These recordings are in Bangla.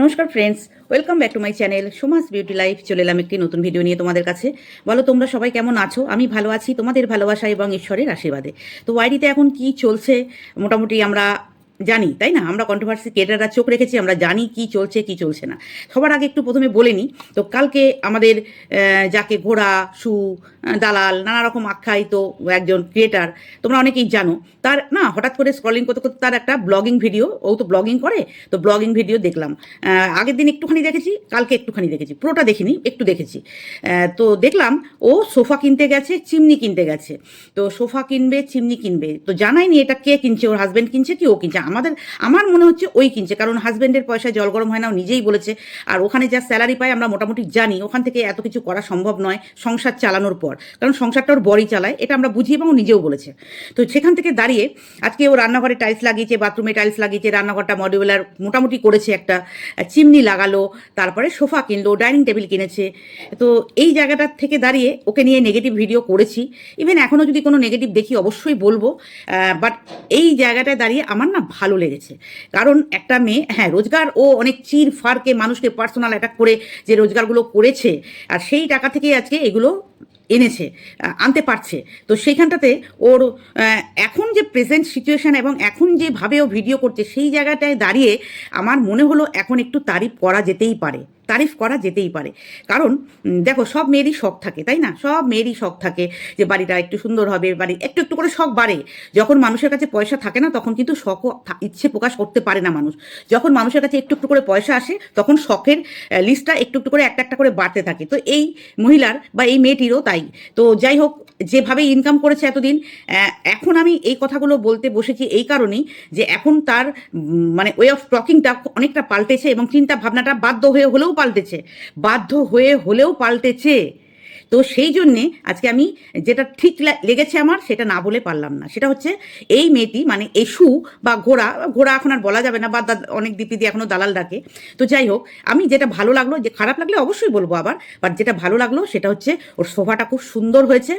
নমস্কার friends welcome back to my channel Somas beauty life চলে এলাম একটি নতুন ভিডিও নিয়ে তোমাদের কাছে। বলো, তোমরা সবাই কেমন আছো? আমি ভালো আছি, তোমাদের ভালোবাসা এবং ঈশ্বরের আশীর্বাদে। তো ওয়াইডিতে এখন কি চলছে? মোটামুটি আমরা জানি, তাই না? আমরা কন্ট্রোভার্সি কেটাররা চোখ রেখেছি, আমরা জানি কি চলছে কি চলছে না। সবার আগে একটু প্রথমে বলে নিই, তো কালকে আমাদের যাকে ঘোড়া, সু দালাল নানা রকম আখ্যায়িত একজন ক্রিয়েটার তোমরা অনেকেই জানো, তার, না, হঠাৎ করে স্ক্রলিং করতে করতে তার একটা ব্লগিং ভিডিও ও তো ব্লগিং করে, তো ব্লগিং ভিডিও দেখলাম। আগের দিন একটুখানি দেখেছি, কালকে একটুখানি দেখেছি, পুরোটা দেখিনি, একটু দেখেছি। তো দেখলাম, ও সোফা কিনতে গেছে, চিমনি কিনতে গেছে। তো সোফা কিনবে, চিমনি কিনবে, তো জানাইনি এটা কে কিনছে, ওর হাজব্যান্ড কিনছে কি ও কিনছে? আমাদের, আমার মনে হচ্ছে ওই কিনছে, কারণ হাজব্যান্ডের পয়সায় জল গরম হয় না, ও নিজেই বলেছে। আর ওখানে যা স্যালারি পায় আমরা মোটামুটি জানি, ওখান থেকে এত কিছু করা সম্ভব নয় সংসার চালানোর পর। কারণ সংসারটা ওর বড়ি চালায়, এটা আমরা বুঝি এবং নিজেও বলেছে। তো সেখান থেকে দাঁড়িয়ে আজকে ও রান্নাঘরে টাইলস লাগিয়েছে বাথরুমে টাইলস লাগিয়েছে, রান্নাঘরটা মডিউলার মোটামুটি করেছে একটা চিমনি লাগালো, তারপরে সোফা কিনলো ডাইনিং টেবিল কিনেছে। তো এই জায়গাটার থেকে দাঁড়িয়ে ওকে নিয়ে নেগেটিভ ভিডিও করেছি। ইভেন এখনও যদি কোনো নেগেটিভ দেখি অবশ্যই বলব বাট এই জায়গাটায় দাঁড়িয়ে আমার না ভালো লেগেছে। কারণ একটা মেয়ে হ্যাঁ রোজগার ও অনেক চির ফারকে মানুষকে পার্সোনাল অ্যাটাক করে যে রোজগারগুলো করেছে আর সেই টাকা থেকেই আজকে এগুলো এনেছে আনতে পারছে। তো সেইখানটাতে ওর এখন যে প্রেজেন্ট সিচুয়েশান এবং এখন যেভাবে ও ভিডিও করছে, সেই জায়গাটায় দাঁড়িয়ে আমার মনে হলো এখন একটু তারিফ করা যেতেই পারে। তারিফ করা যেতেই পারে। কারণ দেখো সব মেয়েরই শখ থাকে, তাই না? সব মেয়েরই শখ থাকে যে বাড়িটা একটু সুন্দর হবে, বাড়ি একটু একটু করে শখ বাড়ে। যখন মানুষের কাছে পয়সা থাকে না, তখন কিন্তু শখও থা- ইচ্ছে প্রকাশ করতে পারে না মানুষ। যখন মানুষের কাছে একটু একটু করে পয়সা আসে, তখন শখের লিস্টটা একটু একটু করে একটা একটা করে বাড়তে থাকে। তো এই মহিলার বা এই মেয়েটিরও তাই। তো যাই হোক, যেভাবে ইনকাম করেছে এতদিন এখন আমি এই কথাগুলো বলতে বসেছি এই কারণেই যে এখন তার মানে ওয়ে অফ টকিংটা অনেকটা পাল্টেছে এবং চিন্তা ভাবনাটা বাধ্য হয়ে হলেও পাল্টেছে। বাধ্য হয়ে হলেও পাল্টেছে। তো সেই জন্যে আজকে আমি যেটা ঠিক লেগেছে আমার সেটা না বলে পারলাম না। সেটা হচ্ছে এই মেয়েটি মানে এসু বা ঘোড়া ঘোড়া এখন আর বলা যাবে না বা অনেক দিদি এখনও দালাল ডাকে। তো যাই হোক, আমি যেটা ভালো লাগল, যে খারাপ লাগলে অবশ্যই বলব আবার বাট যেটা ভালো লাগল সেটা হচ্ছে ওর সোফাটা খুব সুন্দর হয়েছে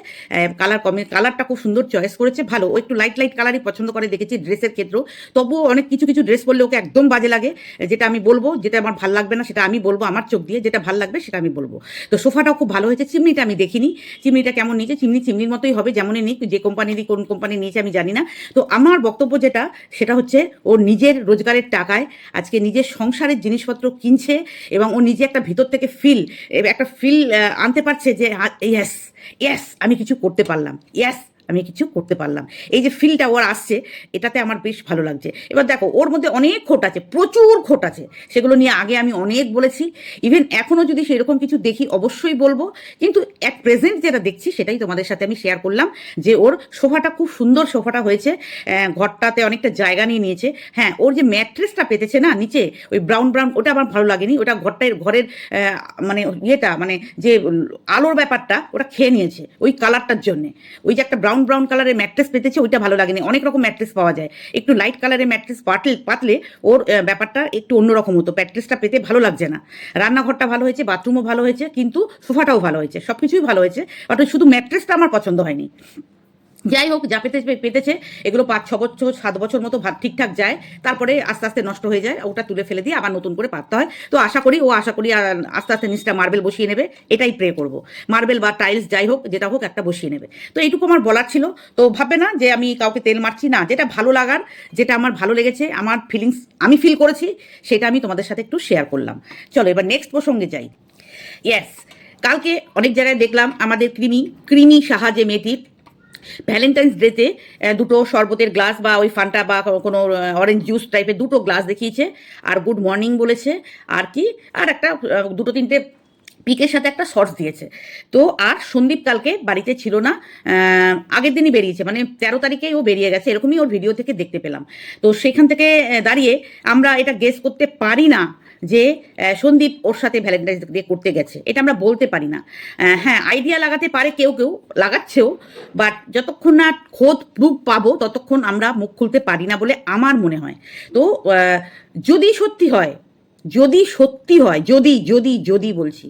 কালার কমে কালারটা খুব সুন্দর চয়েস করেছে, ভালো। ও একটু লাইট লাইট কালারই পছন্দ করে, দেখেছি ড্রেসের ক্ষেত্রেও তবুও অনেক কিছু কিছু ড্রেস পরলে ওকে একদম বাজে লাগে, যেটা আমি বলব, যেটা আমার ভালো লাগবে না সেটা আমি বলব আমার চোখ দিয়ে, যেটা ভালো লাগবে সেটা আমি বলব। তো সোফাটাও খুব ভালো হয়েছে, চিমনিটা আমি দেখিনি। চিমনিটা কেমন নিয়েছে? চিমনি চিমনির মতোই হবে যেমনই নিক, যে কোম্পানিরই কোন কোম্পানি নিয়েছে আমি জানি না। তো আমার বক্তব্য যেটা, সেটা হচ্ছে ও নিজের রোজগারের টাকায় আজকে নিজের সংসারের জিনিসপত্র কিনছে এবং ও নিজে একটা ভিতর থেকে ফিল একটা ফিল আনতে পারছে যে ইয়েস ইয়েস আমি কিছু করতে পারলাম। ইয়েস আমি কিছু করতে পারলাম। এই যে ফিলটা ওর আসছে, এটাতে আমার বেশ ভালো লাগছে। এবার দেখো, ওর মধ্যে অনেক খোট আছে, প্রচুর খোট আছে। সেগুলো নিয়ে আগে আমি অনেক বলেছি। ইভেন এখনও যদি সেরকম কিছু দেখি, অবশ্যই বলব। কিন্তু এক প্রেজেন্ট যেটা দেখছি, সেটাই তোমাদের সাথে আমি শেয়ার করলাম যে ওর সোফাটা খুব সুন্দর সোফাটা হয়েছে। ঘরটাতে অনেকটা জায়গা নিয়ে নিয়েছে। হ্যাঁ ওর যে ম্যাট্রেসটা পেতেছে না, নিচে, ওই ব্রাউন ব্রাউন ওটা আমার ভালো লাগেনি। ওটা ঘরটার ঘরের মানে ইয়েটা মানে যে আলোর ব্যাপারটা, ওটা খেয়ে নিয়েছে, ওই কালারটার জন্যে। ওই যে একটা ব্রাউন ব্রাউন কালারের ম্যাট্রেস পেতেছে, ওইটা ভালো লাগেনি। অনেক রকম ম্যাট্রেস পাওয়া যায়। একটু লাইট কালারের ম্যাট্রেস পাতলে পাতলে ওর ব্যাপারটা একটু অন্যরকম হতো। ম্যাট্রেসটা পেতে ভালো লাগছে না। রান্নাঘরটা ভালো হয়েছে বাথরুমও ভালো হয়েছে, কিন্তু সোফাটাও ভালো হয়েছে। সব কিছুই ভালো হয়েছে অর্থাৎ শুধু ম্যাট্রেসটা আমার পছন্দ হয়নি। যাই হোক, যা পেতে পেতেছে এগুলো পাঁচ, ছ বছর, সাত বছর মতো ভাব ঠিকঠাক যায়। তারপরে আস্তে আস্তে নষ্ট হয়ে যায়, ওটা তুলে ফেলে দিয়ে আবার নতুন করে পাততে হয়। তো আশা করি, ও আশা করি আস্তে আস্তে নিচটা মার্বেল বসিয়ে নেবে। এটাই প্রে করব। মার্বেল বা টাইলস যাই হোক, যেটা হোক একটা বসিয়ে নেবে। তো এইটুকু আমার বলার ছিল। তো ভাববে না যে আমি কাউকে তেল মারছি, না। যেটা ভালো লাগার, যেটা আমার ভালো লেগেছে, আমার ফিলিংস আমি ফিল করেছি, সেটা আমি তোমাদের সাথে একটু শেয়ার করলাম। চলো, এবার নেক্সট প্রসঙ্গে যাই। ইয়েস কালকে অনেক জায়গায় দেখলাম আমাদের কৃমি কৃমি সাহা যে মেয়েটি ভ্যালেন্টাইন্স ডেতে দুটো শরবতের গ্লাস বা ওই ফান্টা বা কোনো অরেঞ্জ জুস টাইপের দুটো গ্লাস দেখিয়েছে। আর গুড মর্নিং বলেছে। আর কি? আর একটা দুটো তিনটে পিকের সাথে একটা শর্টস দিয়েছে। তো আর সন্দীপ কালকে বাড়িতে ছিল না আগের দিনই বেরিয়েছে। মানে তেরো তারিখেই ও বেরিয়ে গেছে। এরকমই ওর ভিডিও থেকে দেখতে পেলাম। তো সেখান থেকে দাঁড়িয়ে আমরা এটা গেস করতে পারি না। যে সন্দীপ ওর সাথে ভ্যালেন্টাইন্স ডে করতে গেছে। এটা আমরা বলতে পারি না। হ্যাঁ আইডিয়া লাগাতে পারে কেউ কেউ, লাগাচ্ছেও বাট যতক্ষণ না খোদ প্রুফ পাবো, ততক্ষণ আমরা মুখ খুলতে পারি না বলে আমার মনে হয়। তো যদি সত্যি হয়, যদি সত্যি হয়, যদি যদি যদি বলছি,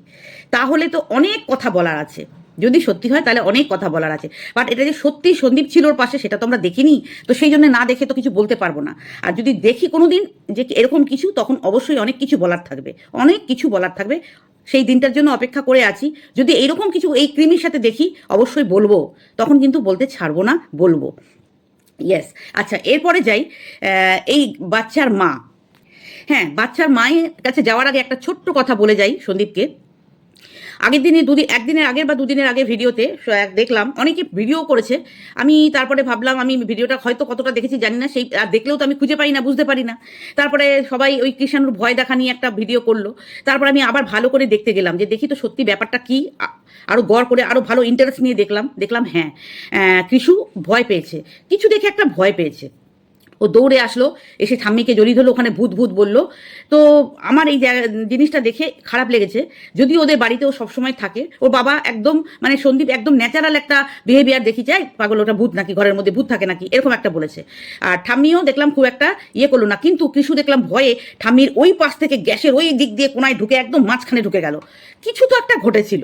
তাহলে তো অনেক কথা বলার আছে। যদি সত্যি হয়, তাহলে অনেক কথা বলার আছে। বাট এটা যে সত্যি সন্দীপ ছিল ওর পাশে, সেটা তো আমরা দেখিনি। তো সেই জন্য না দেখে তো কিছু বলতে পারব না। আর যদি দেখি কোনো দিন যে এরকম কিছু, তখন অবশ্যই অনেক কিছু বলার থাকবে। অনেক কিছু বলার থাকবে। সেই দিনটার জন্য অপেক্ষা করে আছি। যদি এইরকম কিছু এই ক্রিমির সাথে দেখি, অবশ্যই বলব। তখন কিন্তু বলতে ছাড়বো না, বলব। ইয়েস আচ্ছা এরপরে যাই এই বাচ্চার মা। হ্যাঁ বাচ্চার মায়ের কাছে যাওয়ার আগে একটা ছোট্ট কথা বলে যাই সন্দীপকে। আগের দিনে দুদিন, একদিনের আগের বা দুদিনের আগে ভিডিওতে দেখলাম, অনেকে ভিডিও করেছে। আমি তারপরে ভাবলাম, আমি ভিডিওটা হয়তো কতটা দেখেছি জানি না, সেই, আর দেখলেও তো আমি খুঁজে পাই না, বুঝতে পারি না। তারপরে সবাই ওই কৃষাণুর ভয় দেখা নিয়ে একটা ভিডিও করল। তারপর আমি আবার ভালো করে দেখতে গেলাম যে, দেখি তো সত্যি ব্যাপারটা কি? আরও গড় করে আরও ভালো ইন্টারেস্ট নিয়ে দেখলাম দেখলাম হ্যাঁ কৃষু ভয় পেয়েছে। কিছু দেখে একটা ভয় পেয়েছে। ও দৌড়ে আসলো, এসে ঠাম্মিকে জড়িয়ে ধরলো, ওখানে ভূত ভূত বলল। তো আমার এই জিনিসটা দেখে খারাপ লেগেছে। যদি ওদের বাড়িতে ও সবসময় থাকে, ওর বাবা একদম মানে সন্দীপ একদম ন্যাচারাল একটা বিহেভিয়ার দেখি যায় পাগল, ওটা ভূত নাকি, ঘরের মধ্যে ভূত থাকে নাকি? এরকম একটা বলেছে। আর ঠাম্মিও দেখলাম খুব একটা ইয়ে করল না, কিন্তু কৃষু দেখলাম ভয়ে ঠাম্মির ওই পাশ থেকে গ্যাসের ওই দিক দিয়ে কোনায় ঢুকে একদম মাঝখানে ঢুকে গেল। কিছু তো একটা ঘটেছিল।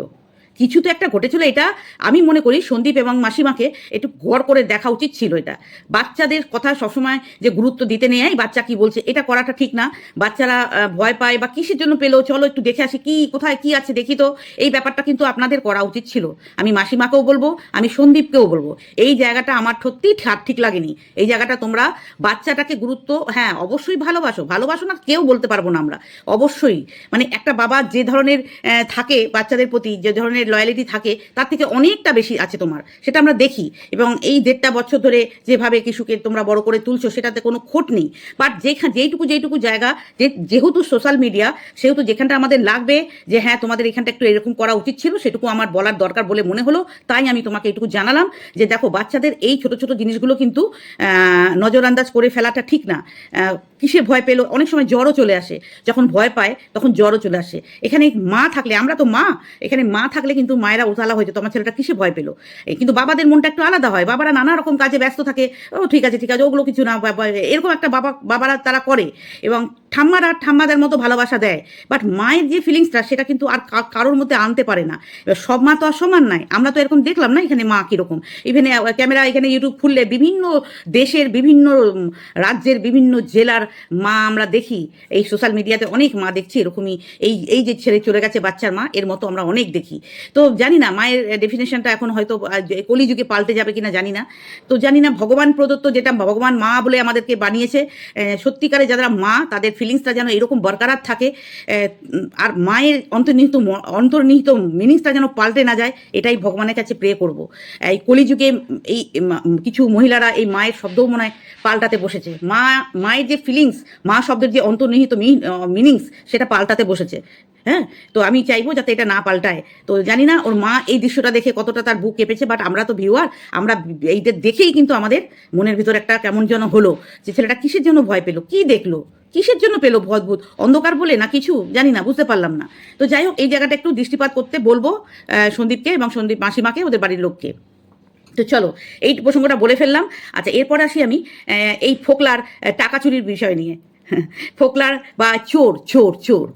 কিছু তো একটা ঘটেছিল, এটা আমি মনে করি সন্দীপ এবং মাসিমাকে একটু গড় করে দেখা উচিত ছিল এটা। বাচ্চাদের কথা সবসময় যে গুরুত্ব দিতে নেই বাচ্চা কি বলছে, এটা করাটা ঠিক না। বাচ্চারা ভয় পায় বা কিসের জন্য পেল, চলো একটু দেখে আসি কি, কোথায় কি আছে দেখি তো। এই ব্যাপারটা কিন্তু আপনাদের করা উচিত ছিল। আমি মাসিমাকেও বলব, আমি সন্দীপকেও বলব, এই জায়গাটা আমার সত্যিই ঠা- ঠিক লাগেনি। এই জায়গাটা তোমরা বাচ্চাটাকে গুরুত্ব হ্যাঁ অবশ্যই ভালোবাসো। ভালোবাসো না কেউ বলতে পারব না আমরা। অবশ্যই। মানে একটা বাবা যে ধরনের থাকে বাচ্চাদের প্রতি, যে ধরনের লয়ালিটি থাকে তার থেকে অনেকটা বেশি আছে তোমার সেটা আমরা দেখি। এবং এই দেড়টা বছর ধরে যেভাবে কিশুকে তোমরা বড় করে তুলছো সেটাতে কোনো খোট নেই। বাট যেখানে যেইটুকু যেইটুকু জায়গা যে যেহেতু সোশ্যাল মিডিয়া সেহেতু যেখানটা আমাদের লাগবে যে হ্যাঁ তোমাদের এখানটা একটু এরকম করা উচিত ছিল সেটুকু আমার বলার দরকার বলে মনে হলো তাই আমি তোমাকে এটুকু জানালাম যে দেখো বাচ্চাদের এই ছোট ছোট জিনিসগুলো কিন্তু আহ, নজরআন্দাজ করে ফেলাটা ঠিক না। কিসে ভয় পেল? অনেক সময় জ্বরও চলে আসে। যখন ভয় পায় তখন জ্বরও চলে আসে। এখানে মা থাকলে আমরা তো মা এখানে মা থাকলে কিন্তু মায়েরা উতালা হয়েছে তোমার ছেলেটা কিসে ভয় পেল? কিন্তু বাবাদের মনটা একটু আলাদা হয়। বাবারা নানা রকম কাজে ব্যস্ত থাকে। ও ঠিক আছে ঠিক আছে, ওগুলো কিছু না এরকম একটা বাবা, বাবারা তারা করে। এবং ঠাম্মারা ঠাম্মাদের মতো ভালোবাসা দেয়। বাট মায়ের যে ফিলিংসটা সেটা কিন্তু আর কারোর মধ্যে আনতে পারে না। এবার সব মা তো আর সমান নাই। আমরা তো এরকম দেখলাম না এখানে মা কীরকম। ইভেনে ক্যামেরা এখানে ইউটিউব খুললে বিভিন্ন দেশের বিভিন্ন রাজ্যের বিভিন্ন জেলার মা আমরা দেখি। এই সোশ্যাল মিডিয়াতে অনেক মা দেখছি এরকমই। এই এই যে ছেড়ে চলে গেছে, বাচ্চার মা, এর মতো আমরা অনেক দেখি। তো জানি না, মায়ের ডেফিনেশনটা এখন হয়তো কলিযুগে পাল্টে যাবে কিনা জানি না। তো জানি না, ভগবান প্রদত্ত যেটা ভগবান মা বলে আমাদেরকে বানিয়েছে সত্যিকারে যারা মা, তাদের ফিলিংসটা যেন এরকম বরকরার থাকে আর মায়ের অন্তর্নিহিত অন্তর্নিহিত মিনিংসটা যেন পাল্টে না যায়, এটাই ভগবানের কাছে প্রে করব। এই কলিযুগে এই কিছু মহিলারা এই মায়ের শব্দও মনে হয় পাল্টাতে বসেছে। মা, মায়ের যে ফিলিংস মা শব্দের যে অন্তর্নিহিত মিনিংস সেটা পাল্টাতে বসেছে। হ্যাঁ? তো আমি চাইব যাতে এটা না পাল্টায়। তো জানি না ওর মা এই দৃশ্যটা দেখে কতটা তার বুক কেঁপেছে বাট আমরা তো ভিউয়ার আমরা এইটা দেখেই কিন্তু আমাদের মনের ভিতর একটা কেমন যেন হলো, যে ছেলেটা কিসের জন্য ভয় পেল, কি দেখল? কিসের জন্য পেল ভদ্ভুত অন্ধকার বলে না কিছু? জানি না, বুঝতে পারলাম না। তো যাই হোক, এই জায়গাটা একটু দৃষ্টিপাত করতে বলব সন্দীপকে এবং সন্দীপ মাসিমাকে, ওদের বাড়ির লোককে। তো চলো, এই প্রসঙ্গটা বলে ফেললাম। আচ্ছা এরপর আসি আমি এই ফোকলার টাকা চুরির বিষয় নিয়ে। ফোকলার বা চোর চোর চোর।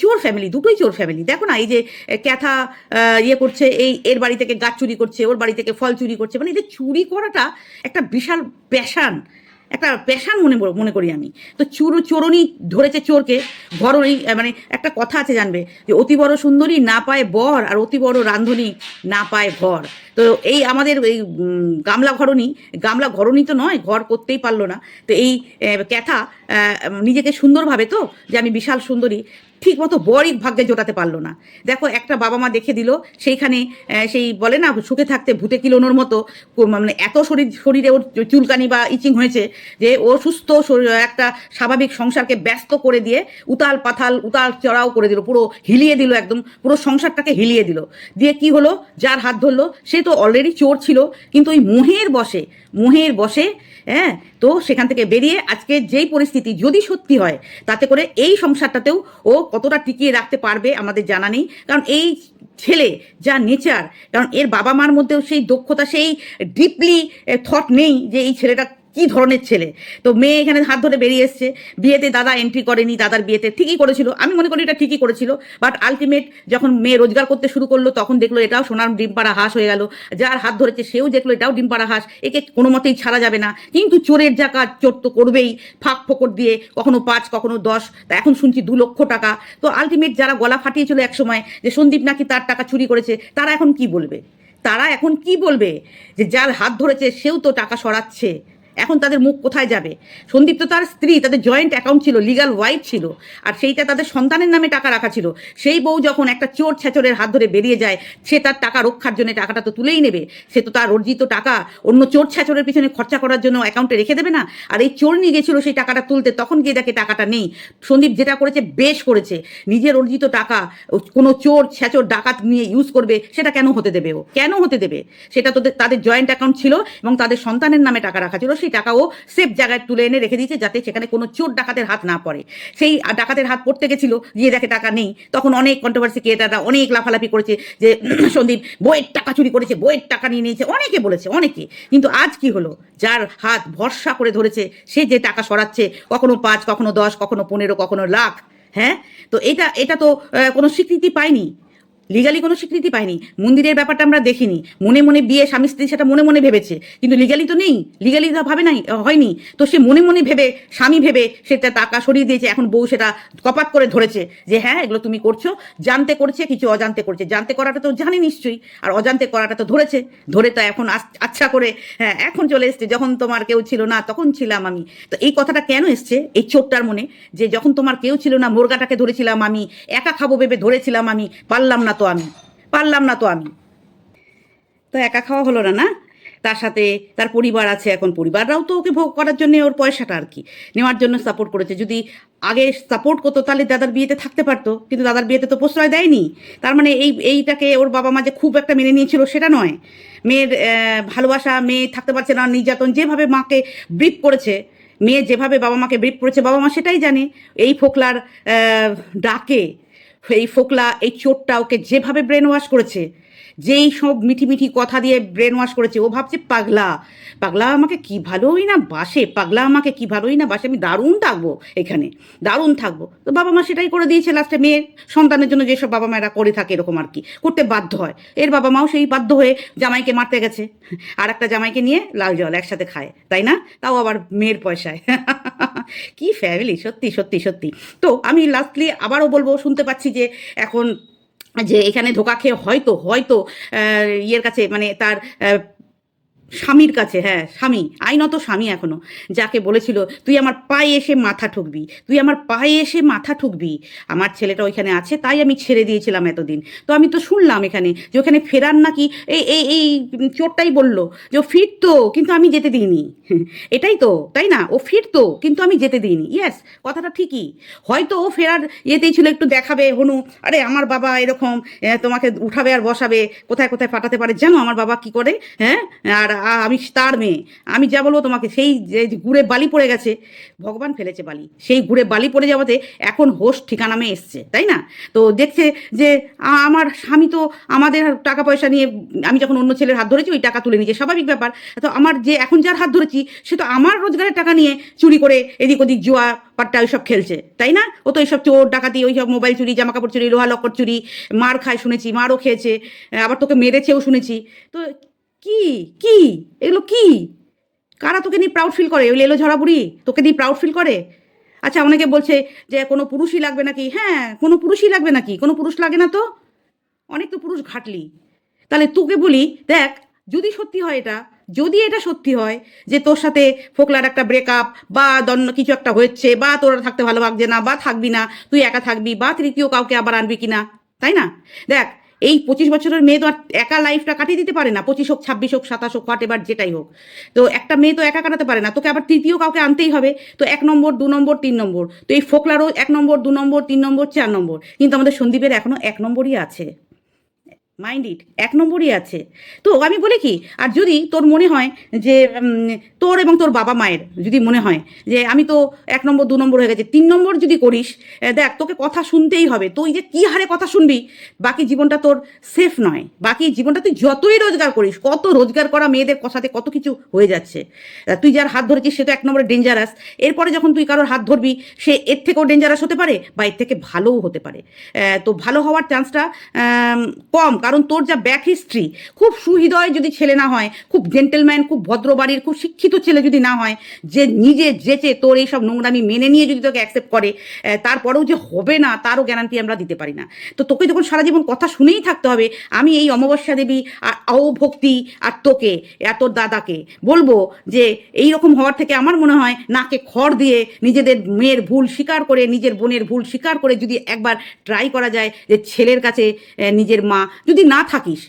চোর ফ্যামিলি, দুটোই চোর ফ্যামিলি। দেখো না, এই যে ক্যাথা ইয়ে করছে, এই, এর বাড়ি থেকে গাছ চুরি করছে, ওর বাড়ি থেকে ফল চুরি করছে। মানে এদের চুরি করাটা একটা বিশাল প্যাশান একটা পেশান মনে মনে করি আমি। তো চুর, চোরণি ধরেছে চোরকে ঘরনি মানে একটা কথা আছে জানবে, যে অতি বড় সুন্দরী না পায় বর আর অতি বড় রান্ধনী না পায় ঘর। তো এই আমাদের এই গামলা ঘরণী গামলা ঘরণী তো নয়, ঘর করতেই পারল না। তো এই ক্যাথা নিজেকে সুন্দর ভাবে তো, যে আমি বিশাল সুন্দরী ঠিক মতো বরই ভাগ্যে জোটাতে পারল না। দেখো, একটা বাবা মা দেখে দিল, সেইখানে সেই বলে না, সুখে থাকতে ভূতে কিলোনোর মতো মানে এত শরীর, শরীরে ওর চুলকানি বা ইচিং হয়েছে যে ও সুস্থ একটা স্বাভাবিক সংসারকে ব্যস্ত করে দিয়ে উতাল পাথাল উতাল চড়াও করে দিল, পুরো হিলিয়ে দিল একদম, পুরো সংসারটাকে হিলিয়ে দিল। দিয়ে কি হলো? যার হাত ধরলো, সে তো অলরেডি চোর ছিল, কিন্তু ওই মোহের বসে মোহের বসে হ্যাঁ তো সেখান থেকে বেরিয়ে আজকে যেই পরিস্থিতি যদি সত্যি হয়, তাতে করে এই সংসারটাতেও ও কতটা টিকিয়ে রাখতে পারবে আমাদের জানা নেই। কারণ এই ছেলে যা নেচার, কারণ এর বাবা মার মধ্যেও সেই দক্ষতা, সেই ডিপলি থট নেই যে এই ছেলেটা কি ধরনের ছেলে? তো মেয়ে এখানে হাত ধরে বেরিয়ে এসছে। বিয়েতে দাদা এন্ট্রি করেনি, দাদার বিয়েতে ঠিকই করেছিল। আমি মনে করি এটা ঠিকই করেছিল বাট আলটিমেট যখন মেয়ে রোজগার করতে শুরু করল, তখন দেখল এটাও সোনার ডিম পাড়া হাঁস হয়ে গেল। যার হাত ধরেছে, সেও দেখল এটাও ডিম পাড়া হাঁস। একে কোনো মতেই ছাড়া যাবে না। কিন্তু চোরের যা কাজ, চোর তো করবেই। ফাঁক ফোকর দিয়ে, কখনো পাঁচ, কখনো দশ, তা এখন শুনছি দু লক্ষ টাকা। তো আলটিমেট যারা গলা ফাটিয়েছিল এক সময় যে সন্দীপ নাকি তার টাকা চুরি করেছে, তারা এখন কি বলবে? তারা এখন কি বলবে? যে যার হাত ধরেছে, সেও তো টাকা সরাচ্ছে। এখন তাদের মুখ কোথায় যাবে? সন্দীপ তো তার স্ত্রী, তাদের জয়েন্ট অ্যাকাউন্ট ছিল লিগাল ওয়াইফ ছিল, আর সেইটা তাদের সন্তানের নামে টাকা রাখা ছিল। সেই বউ যখন একটা চোর ছেচরের হাত ধরে বেরিয়ে যায়, সে তার টাকা রক্ষার জন্য টাকাটা তো তুলেই নেবে। সে তো তার অর্জিত টাকা অন্য চোর ছেচরের পিছনে খরচা করার জন্য অ্যাকাউন্টে রেখে দেবে না? আর এই চোর নিয়ে গেছিল সেই টাকাটা তুলতে, তখন গিয়ে দেখে টাকাটা নেই। সন্দীপ যেটা করেছে, বেশ করেছে। নিজের অর্জিত টাকা কোনো চোর ছেচর ডাকাত নিয়ে ইউজ করবে, সেটা কেন হতে দেবে ও? কেন হতে দেবে? সেটা তোদের তাদের জয়েন্ট অ্যাকাউন্ট ছিল এবং তাদের সন্তানের নামে টাকা রাখা ছিল। সেই টাকাও সেফ জায়গায় তুলে এনে রেখে দিয়েছে যাতে সেখানে কোনো চোর ডাকাতের হাত না পড়ে। সেই ডাকাতের হাত পড়তে গেছিল, গিয়ে দেখে টাকা নেই। তখন অনেক কন্ট্রোভার্সি ক্রিয়েটাররা অনেক লাফালাফি করেছে যে, সন্দীপ, বইয়ের টাকা চুরি করেছে, বইয়ের টাকা নিয়ে নিয়েছে, অনেকে বলেছে, অনেকে। কিন্তু আজ কি হলো? যার হাত ভরসা করে ধরেছে, সে যে টাকা সরাচ্ছে, কখনো পাঁচ, কখনো দশ, কখনো পনেরো, কখনো লাখ হ্যাঁ? তো এটা এটা তো কোনো স্বীকৃতি পায়নি। লিগালি কোনো স্বীকৃতি পায়নি মন্দিরের ব্যাপারটা আমরা দেখিনি। মনে মনে বিয়ে, স্বামী স্ত্রী সেটা মনে মনে ভেবেছে। কিন্তু লিগালি তো নেই। লিগালি তা ভাবে নাই হয়নি। তো সে মনে মনে ভেবে, স্বামী ভেবে সেটা টাকা সরিয়ে দিয়েছে। এখন বউ সেটা কপাত করে ধরেছে যে হ্যাঁ এগুলো তুমি করছ। জানতে করছে, কিছু অজান্তে করছে। জানতে করাটা তো জানি নিশ্চয়ই। আর অজান্তে করাটা তো ধরেছে। ধরে তো এখন আচ্ছা করে হ্যাঁ এখন চলে এসছে। যখন তোমার কেউ ছিল না, তখন ছিলাম আমি। তো এই কথাটা কেন এসছে? এই চোরটার মনে যে, যখন তোমার কেউ ছিল না, মুরগাটাকে ধরেছিলাম আমি, একা খাব ভেবে ধরেছিলাম আমি, পারলাম না তো আমি। পারলাম না তো আমি। তো একা খাওয়া হলো না না? তার সাথে তার পরিবার আছে এখন। পরিবাররাও তো ওকে ভোগ করার জন্য ওর পয়সাটা আর কি, নেওয়ার জন্য সাপোর্ট করেছে। যদি আগে সাপোর্ট করতো তাহলে দাদার বিয়েতে থাকতে পারতো, কিন্তু দাদার বিয়েতে তো প্রশ্রয় দেয়নি। তার মানে এই, এইটাকে ওর বাবা মা যে খুব একটা মেনে নিয়েছিল সেটা নয়। মেয়ের ভালোবাসা, মেয়ে থাকতে পারছে না, নির্যাতন যেভাবে মাকে ব্রিফ করেছে, মেয়ে যেভাবে বাবা মাকে ব্রিফ করেছে, বাবা মা সেটাই জানে। এই ফোকলার ডাকে এই ফোকলা এই চোরটা ওকে যেভাবে ব্রেন ওয়াশ করেছে যেই সব মিঠি মিঠি কথা দিয়ে ব্রেন ওয়াশ করেছে, ও ভাবছে পাগলা। পাগলা আমাকে কি ভালোই না বাসে, পাগলা আমাকে কি ভালোই না বাসে, আমি দারুণ থাকব এখানে, দারুণ থাকব। তো বাবা মা সেটাই করে দিয়েছে লাস্টে মেয়ের সন্তানের জন্য যেসব বাবা মায়েরা করে থাকে এরকম আর কি, করতে বাধ্য হয়। এর বাবা মাও সেই বাধ্য হয়ে জামাইকে মারতে গেছে, আর একটা জামাইকে নিয়ে লাল জল একসাথে খায়, তাই না? তাও আবার মেয়ের পয়সায়। কি ফ্যামিলি সত্যি সত্যি সত্যি। তো আমি লাস্টলি আবারও বলব, শুনতে পাচ্ছি যে এখন যে এখানে ধোকা খেয়ে হয়তো হয়তো ইয়ের কাছে মানে তার স্বামীর কাছে হ্যাঁ স্বামী, আইনত স্বামী এখনও, যাকে বলেছিল, তুই আমার পায়ে এসে মাথা ঠুকবি, তুই আমার পায়ে এসে মাথা ঠুকবি, আমার ছেলেটা ওইখানে আছে, তাই আমি ছেড়ে দিয়েছিলাম এতদিন। তো আমি তো শুনলাম এখানে যে ওখানে ফেরার নাকি এই এই এই চোরটাই বলল যে ও ফিরতো, কিন্তু আমি যেতে দিইনি। এটাই তো, তাই না? ও ফিরতো, কিন্তু আমি যেতে দিইনি। ইয়েস কথাটা ঠিকই। হয়তো ও ফেরার ইয়েতেই ছিল, একটু দেখাবে, হনু, আরে আমার বাবা এরকম তোমাকে উঠাবে আর বসাবে, কোথায় কোথায় পাঠাতে পারে? জানো আমার বাবা কি করে হ্যাঁ আর আমি তার মেয়ে। আমি যা বলব তোমাকে, সেই যে গুড়ে বালি পড়ে গেছে, ভগবান ফেলেছে বালি। সেই গুড়ে বালি পড়ে যাওয়াতে এখন হোস্ট ঠিকানামে এসছে, তাই না? তো দেখছে যে আমার স্বামী তো আমাদের টাকা পয়সা নিয়ে, আমি যখন অন্য ছেলের হাত ধরেছি, ওই টাকা তুলে নিয়েছে, স্বাভাবিক ব্যাপার। তো আমার যে, এখন যার হাত ধরেছি, সে তো আমার রোজগারের টাকা নিয়ে চুরি করে এদিক ওদিক জুয়া পাট্টা ওইসব খেলছে, তাই না? ও তো এইসব চোর, ডাকাতি, ওইসব মোবাইল চুরি জামা কাপড় চুরি, লোহা লক্কর চুরি, মার খায় শুনেছি, মারও খেয়েছে, আবার তোকে মেরেছেও শুনেছি। তো কি? কি? এগুলো কি? কারা তোকে নিয়ে প্রাউড ফিল করে? ওই লেলো ঝরা বুড়ি তোকে নিয়ে প্রাউড ফিল করে? আচ্ছা অনেকে বলছে যে কোনো পুরুষই লাগবে নাকি? হ্যাঁ কোনো পুরুষই লাগবে নাকি? কোনো পুরুষ লাগে না তো? অনেক তো পুরুষ ঘাটলি। তাহলে তোকে বলি, দেখ, যদি সত্যি হয় এটা, যদি এটা সত্যি হয় যে তোর সাথে ফোকলার একটা ব্রেকআপ বা দন্য কিছু একটা হচ্ছে বা তোরা থাকতে ভালো লাগছে না বা থাকবি না, তুই একা থাকবি বা তৃতীয় কাউকে আবার আনবি কিনা, তাই না? দেখ এই পঁচিশ বছরের মেয়ে তো আর একা লাইফটা কাটিয়ে দিতে পারে না। পঁচিশ হোক, ছাব্বিশ হোক, সাতাশ হোক হোয়াট এবার যেটাই হোক। তো একটা মেয়ে তো একা কাটাতে পারে না। তোকে আবার তৃতীয় কাউকে আনতেই হবে। তো এক নম্বর, দু নম্বর, তিন নম্বর। তো এই ফোকলারও এক নম্বর, দু নম্বর, তিন নম্বর, চার নম্বর। কিন্তু আমাদের সন্দীপের এখনও এক নম্বরই আছে। মাইন্ড ইট এক নম্বরই আছে। তো আমি বলি কি, আর যদি তোর মনে হয় যে তোর এবং তোর বাবা মায়ের যদি মনে হয় যে, আমি তো এক নম্বর, দু নম্বর হয়ে গেছে, তিন নম্বর যদি করিস দেখ, তোকে কথা শুনতেই হবে। তুই যে কী হারে কথা শুনবি, বাকি জীবনটা তোর সেফ নয়। বাকি জীবনটা তুই যতই রোজগার করিস, কত রোজগার করা মেয়েদের সাথে কত কিছু হয়ে যাচ্ছে। তুই যার হাত ধরেছিস, সে তো এক নম্বরে ডেঞ্জারাস এরপরে যখন তুই কারোর হাত ধরবি, সে এর থেকেও ডেঞ্জারাস হতে পারে, বা এর থেকে ভালোও হতে পারে। তো ভালো হওয়ার চান্সটা কম। কারণ তোর যা ব্যাক হিস্ট্রি খুব সুহৃদয় যদি ছেলে না হয়, খুব জেন্টেলম্যান খুব ভদ্র বাড়ির খুব শিক্ষিত ছেলে যদি না হয়, যে নিজে যেচে তোর এইসব নোংরামি মেনে নিয়ে যদি তোকে অ্যাকসেপ্ট করে তারপরেও যে হবে না, তারও গ্যারান্টি আমরা দিতে পারি না। তো তোকে যখন সারা জীবন কথা শুনেই থাকতে হবে, আমি এই অমাবস্যা দেবী আর অভক্তি আর তোকে আর তোর দাদাকে বলব যে এই রকম হওয়ার থেকে আমার মনে হয়, নাকে খড় দিয়ে নিজেদের মেয়ের ভুল স্বীকার করে, নিজের বোনের ভুল স্বীকার করে যদি একবার ট্রাই করা যায় যে ছেলের কাছে নিজের মা যদি না থাকিস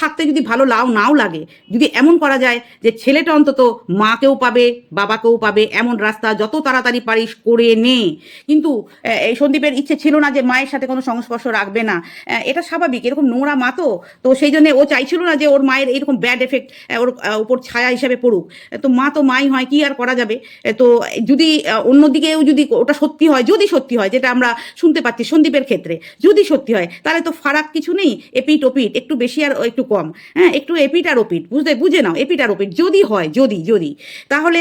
থাকতে যদি ভালো লাও নাও লাগে, যদি এমন করা যায় যে ছেলেটা অন্তত মাকেও পাবে, বাবাকেও পাবে, এমন রাস্তা যত তাড়াতাড়ি পারিস করে নে। কিন্তু এই সন্দীপের ইচ্ছে ছিল না যে মায়ের সাথে কোনো সংস্পর্শ রাখবে না। এটা স্বাভাবিক, এরকম নোংরা মা তো। তো সেই জন্য ও চাইছিল না যে ওর মায়ের এইরকম ব্যাড এফেক্ট ওর উপর ছায়া হিসাবে পড়ুক। তো মা তো মাই হয়, কি আর করা যাবে? তো যদি অন্যদিকেও যদি ওটা সত্যি হয়, যদি সত্যি হয়, যেটা আমরা শুনতে পাচ্ছি সন্দীপের ক্ষেত্রে, যদি সত্যি হয়, তাহলে তো ফারাক কিছু নেই এপিট ওপিট একটু বেশি আর একটু কম। হ্যাঁ একটু এপিট আর ওপিট বুঝতে বুঝে নাও, এপিট আর ওপিট, যদি হয়, যদি যদি। তাহলে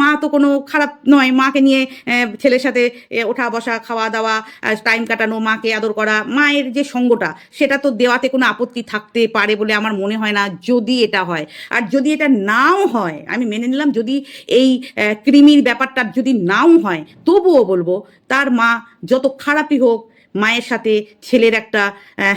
মা তো কোনো খারাপ নয়, মাকে নিয়ে ছেলের সাথে ওঠা বসা, খাওয়া দাওয়া টাইম কাটানো, মাকে আদর করা, মায়ের যে সঙ্গটা, সেটা তো দেওয়াতে কোনো আপত্তি থাকতে পারে বলে আমার মনে হয় না, যদি এটা হয়। আর যদি এটা নাও হয়, আমি মেনে নিলাম, যদি এই কৃমির ব্যাপারটা যদি নাও হয়, তবুও বলব, তার মা যত খারাপই হোক মায়ের সাথে ছেলের একটা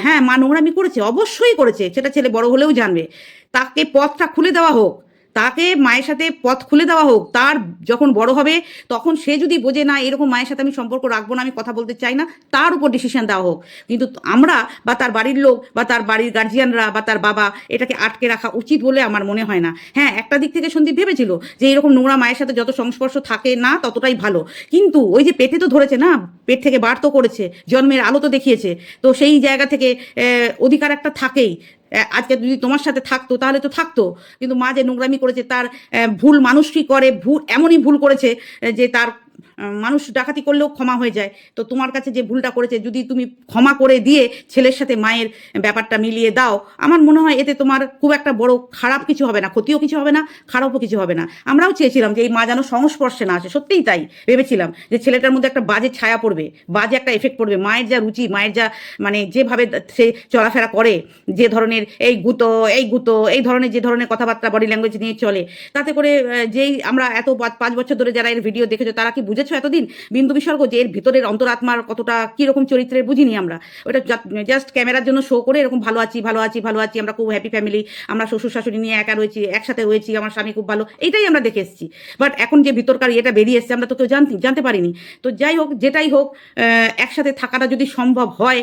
হ্যাঁ মা নোংরামি করেছে, অবশ্যই করেছে, সেটা ছেলে বড় হলেও জানবে। তাকে পথটা খুলে দেওয়া হোক তাকে মায়ের সাথে পথ খুলে দেওয়া হোক, তার যখন বড় হবে, তখন সে যদি বোঝে, না, এরকম মায়ের সাথে আমি সম্পর্ক রাখব না, আমি কথা বলতে চাই না, তার উপর ডিসিশন দেওয়া হোক। কিন্তু আমরা বা তার বাড়ির লোক বা তার বাড়ির গার্জিয়ানরা বা তার বাবা এটাকে আটকে রাখা উচিত বলে আমার মনে হয় না। হ্যাঁ একটা দিক থেকে সন্দীপ ভেবেছিল যে এরকম নোংরা মায়ের সাথে যত সংস্পর্শ থাকে না, ততটাই ভালো। কিন্তু ওই যে পেটে তো ধরেছে না, পেট থেকে বার তো করেছে, জন্মের আলো তো দেখিয়েছে। তো সেই জায়গা থেকে অধিকার একটা থাকেই। আজকে যদি তোমার সাথে থাকতো, তাহলে তো থাকতো। কিন্তু মা যে নোংরামি করেছে, তার ভুল ভুল মানুষই করে, ভুল, এমনই ভুল করেছে যে তার মানুষ ডাকাতি করলেও ক্ষমা হয়ে যায়। তো তোমার কাছে যে ভুলটা করেছে, যদি তুমি ক্ষমা করে দিয়ে ছেলের সাথে মায়ের ব্যাপারটা মিলিয়ে দাও, আমার মনে হয় এতে তোমার খুব একটা বড় খারাপ কিছু হবে না, ক্ষতিও কিছু হবে না, খারাপও কিছু হবে না। আমরাও চেয়েছিলাম যে এই মা যেন সংস্পর্শে না আসে, সত্যিই তাই ভেবেছিলাম যে ছেলেটার মধ্যে একটা বাজে ছায়া পড়বে, বাজে একটা এফেক্ট পড়বে, মায়ের যা রুচি, মায়ের যা মানে যেভাবে সে চলাফেরা করে, যে ধরনের এই গুতো এই গুতো, এই ধরনের, যে ধরনের কথাবার্তা বডি ল্যাঙ্গুয়েজ নিয়ে চলে, তাতে করে যেই আমরা এত পাঁচ- বছর ধরে যারা এর ভিডিও দেখেছ, তারা কি বুঝেছ এতদিন? বিন্দু বিসর্গ যে এর ভিতরের অন্তরাত্মার কতটা, কীরকম চরিত্রের বুঝিনি আমরা। ওটা জাস্ট ক্যামেরার জন্য শো করে এরকম ভালো আছি ভালো আছি ভালো আছি, আমরা খুব হ্যাপি ফ্যামিলি আমরা শ্বশুর শাশুড়ি নিয়ে একা রয়েছি, একসাথে রয়েছি আমার স্বামী খুব ভালো, এইটাই আমরা দেখে এসেছি। বাট এখন যে ভিতরকার এটা বেরিয়ে এসছে, আমরা তো কেউ জানতি জানতে পারিনি। তো যাই হোক, যেটাই হোক একসাথে থাকাটা যদি সম্ভব হয়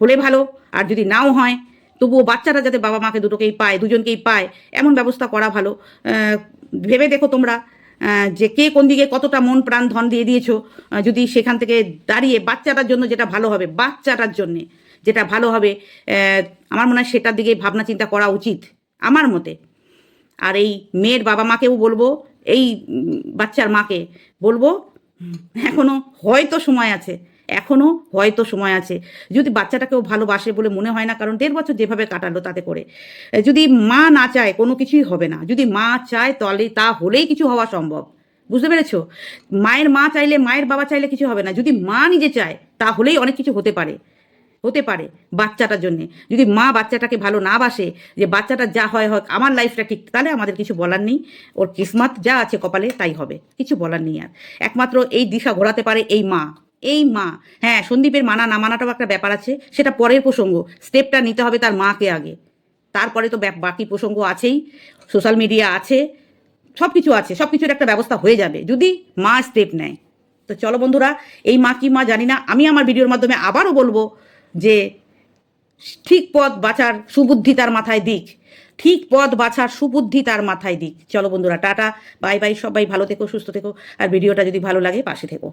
হলে ভালো, আর যদি নাও হয়, তবুও বাচ্চারা যাতে বাবা মাকে দুটোকেই পায়, দুজনকেই পায়, এমন ব্যবস্থা করা ভালো। ভেবে দেখো তোমরা। যে কে কোন দিকে কতটা মন প্রাণ ধন দিয়ে দিয়েছ যদি সেখান থেকে দাঁড়িয়ে বাচ্চাটার জন্য যেটা ভালো হবে, বাচ্চাটার জন্যে যেটা ভালো হবে আমার মনে হয় সেটার দিকে ভাবনা চিন্তা করা উচিত, আমার মতে। আর এই মেয়ের বাবা মাকেও বলব, এই বাচ্চার মাকে বলব এখনও এখনও হয়তো সময় আছে এখনও হয়তো সময় আছে। যদি বাচ্চাটাকেও ভালোবাসে বলে মনে হয় না, কারণ দেড় বছর যেভাবে কাটালো তাতে করে। যদি মা না চায়, কোনো কিছুই হবে না। যদি মা চায় তাহলে তা হলেই কিছু হওয়া সম্ভব। বুঝতে পেরেছ? মায়ের মা চাইলে, মায়ের বাবা চাইলে কিছু হবে না। যদি মা নিজে চায়, তাহলেই অনেক কিছু হতে পারে। হতে পারে বাচ্চাটার জন্যে। যদি মা বাচ্চাটাকে ভালো না বাসে, যে বাচ্চাটা যা হয় হোক, আমার লাইফটা ঠিক, তাহলে আমাদের কিছু বলার নেই। ওর কিসমত যা আছে কপালে, তাই হবে। কিছু বলার নেই আর। একমাত্র এই দিশা ঘোরাতে পারে এই মা। এই মা। হ্যাঁ সন্দীপের মানা না মানাটাও একটা ব্যাপার আছে, সেটা পরের প্রসঙ্গ। স্টেপটা নিতে হবে তার মাকে আগে। তারপরে তো বাকি প্রসঙ্গ আছেই, সোশ্যাল মিডিয়া আছে সব কিছু আছে সব কিছুর একটা ব্যবস্থা হয়ে যাবে, যদি মা স্টেপ নেয়। তো চলো বন্ধুরা, এই মা কি মা জানি না, আমি আমার ভিডিওর মাধ্যমে আবারও বলব যে ঠিক পথ বাঁচার সুবুদ্ধি তার মাথায় দিক। ঠিক পথ বাছার সুবুদ্ধি তার মাথায় দিক। চলো বন্ধুরা, টাটা, বাই বাই, সবাই ভালো থেকো, সুস্থ থেকো, আর ভিডিওটা যদি ভালো লাগে পাশে থেকো।